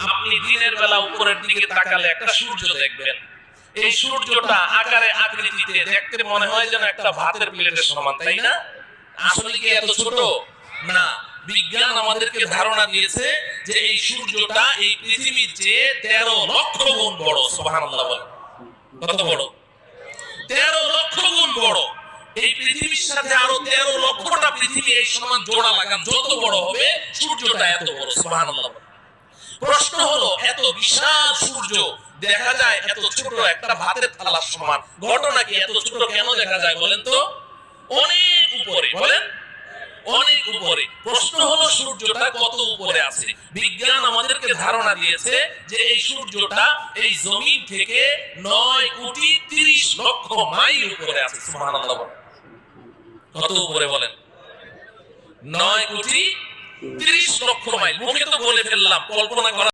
আপনি দিনের বেলা উপরের দিকে তাকালে একটা সূর্য দেখবেন। এই সূর্যটা আকারে আকৃতিতে দেখতে মনে হয় যেন একটা ভাতের প্লেটের সমান, তাই না? আসলে কি এত ছোট? না। বিজ্ঞান আমাদেরকে ধারণা দিয়েছে যে এই সূর্যটা এই পৃথিবীর চেয়ে তেরো লক্ষ গুণ বড় বলেন। কত বড়? তেরো লক্ষ গুণ বড়। এই পৃথিবীর সাথে আরও তেরো লক্ষটা পৃথিবী এই সমান জোড়া লাগান। যত বড় হবে সূর্যটা এত বড় হলো এত বিশাল সূর্য। দেখা যায় এত ছোট একটা ভাতের থালার সমান। ঘটনা কি এত ছোট কেন দেখা যায় বলেন তো? অনেক উপরে, বলেন? অনেক উপরে। প্রশ্ন হলো, সূর্যটা কত উপরে আছে? বিজ্ঞান আমাদেরকে ধারণা দিয়েছে যে এই সূর্যটা এই জমিন থেকে নয় কোটি তিরিশ লক্ষ মাইল উপরে আছে। কত উপরে বলেন? নয় কোটি তিরিশ লক্ষ মাইল। তো বলে ফেললাম, কল্পনা করা